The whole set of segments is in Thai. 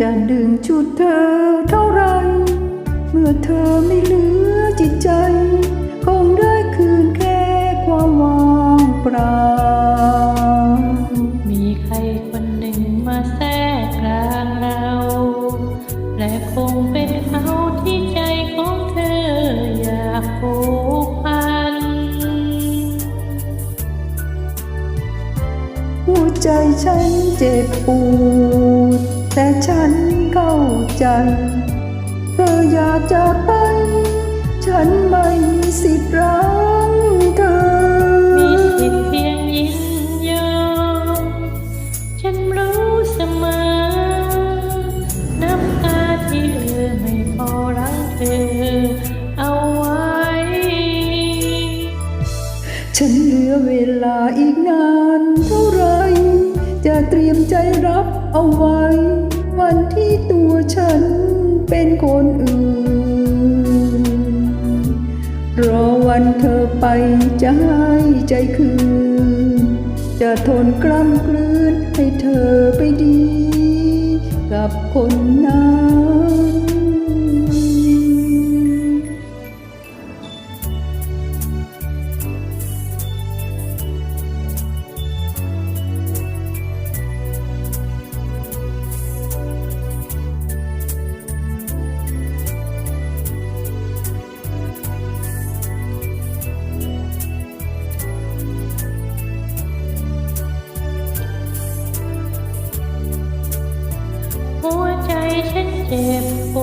จะดึงชุดเธอเท่าไร เมื่อเธอไม่เหลือจิตใจ คงได้คืนแค่ความว่างเปล่า มีใครคนหนึ่งมาแทรกกลางเรา และคงเป็นเขาที่ใจของเธออยากผูกพัน หัวใจฉันเจ็บปวด แต่ฉันเข้าใจ เธออยากจากไป ฉันไม่มีสิทธิ์รักเธอ มีสิทธิ์เพียงยินยอม ฉันรู้เสมอ น้ำตาที่เออไม่พอรังเธอ เอาไว้ ฉันเหลือเวลาอีกนานเท่าไร จะเตรียมใจรับ เอาไว้ วันที่ตัวฉันเป็นคนอื่น รอวันเธอไปจะให้ใจคืน จะทนกล้ำกลืนให้เธอไปดี กับคนนั้น เจ็บป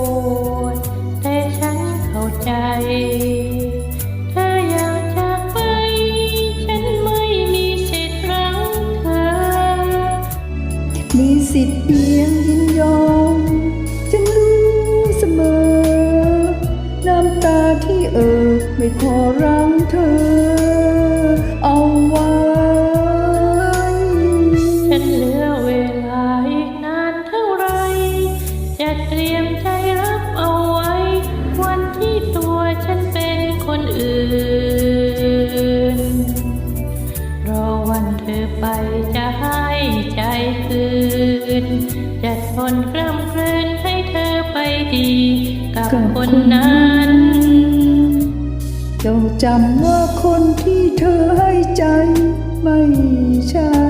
วด แต่ฉันเข้าใจ เธออยากจากไป ฉันไม่มีสิทธิ์รักเธอ มีสิทธิ์เพียงยินยอม ฉันรู้เสมอ น้ำตาที่เอ่อไม่พอรังเธอ วันเธอไปจะให้ใจคืน จะทนกล้ำกลืนให้เธอไปดี กับคนนั้น จงจำว่าคนที่เธอให้ใจไม่ใช่